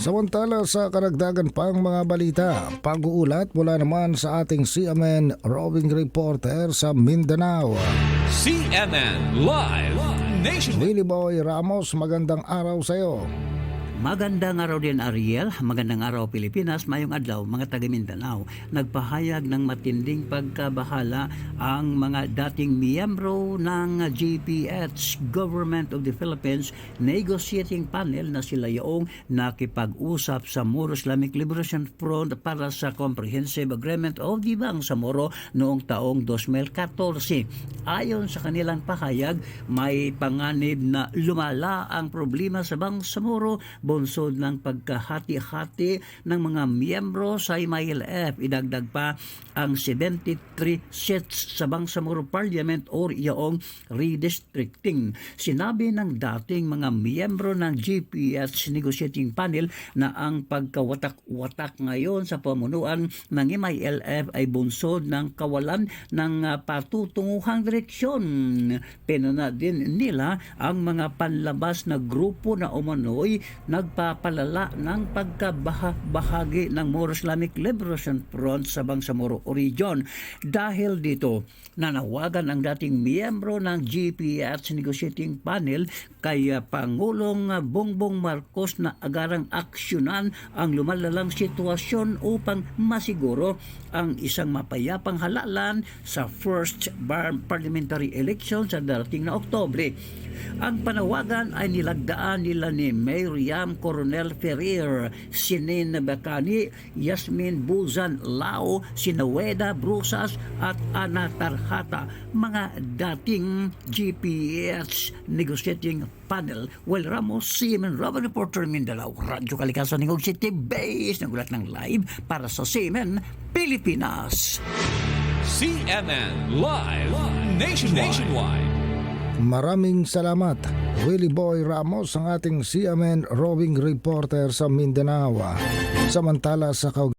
Samantala sa karagdagan pang mga balita, pag-uulat mula naman sa ating CMN roving reporter sa Mindanao. CNN Live Nation. Willie Boy Ramos, magandang araw sa iyo. Magandang araw din Ariel, magandang araw Pilipinas, mayong adlaw mga taga Mindanao. Nagpahayag ng matinding pagkabahala ang mga dating miyembro ng GPS Government of the Philippines Negotiating Panel na sila yung nakipag-usap sa Moro Islamic Liberation Front para sa Comprehensive Agreement of the Bangsamoro noong taong 2014. Ayon sa kanilang pahayag, may panganib na lumala ang problema sa Bangsamoro bunsod ng pagkahati-hati ng mga miyembro sa MILF. Idagdag pa ang 73 seats sa Bangsamoro Parliament or iyaong redistricting. Sinabi ng dating mga miyembro ng GPS Negotiating Panel na ang pagkawatak-watak ngayon sa pamunuan ng MILF ay bunsod ng kawalan ng ah, patutunguhang direksyon. Pinana din nila ang mga panlabas na grupo na umano'y nagpapalala ng pagkabahagi ng Moro Islamic Liberation Front sa Bangsamoro Region. Dahil dito, nanawagan ang dating miyembro ng GPS Negotiating Panel kay Pangulong Bongbong Marcos na agarang aksyonan ang lumalalang sitwasyon upang masiguro ang isang mapayapang halalan sa first bar parliamentary election sa darating na Oktobre. Ang panawagan ay nilagdaan nila ni Miriam Coronel Ferrer, Sinin Bacani, Yasmin Buzan Lao, Sinaweda Brusas at Ana Tarhata, mga dating GPS negotiating panel. Well, Ramos, Seaman, Robert Reporter Mindanao, Radyo Kalikasan ng City Base, nagulat ng live para sa Seaman, Pilipinas. CNN Live Nationwide. Nationwide. Maraming salamat. Willie Boy Ramos, ang ating CMN roving reporter sa Mindanao. Samantala sa kaug-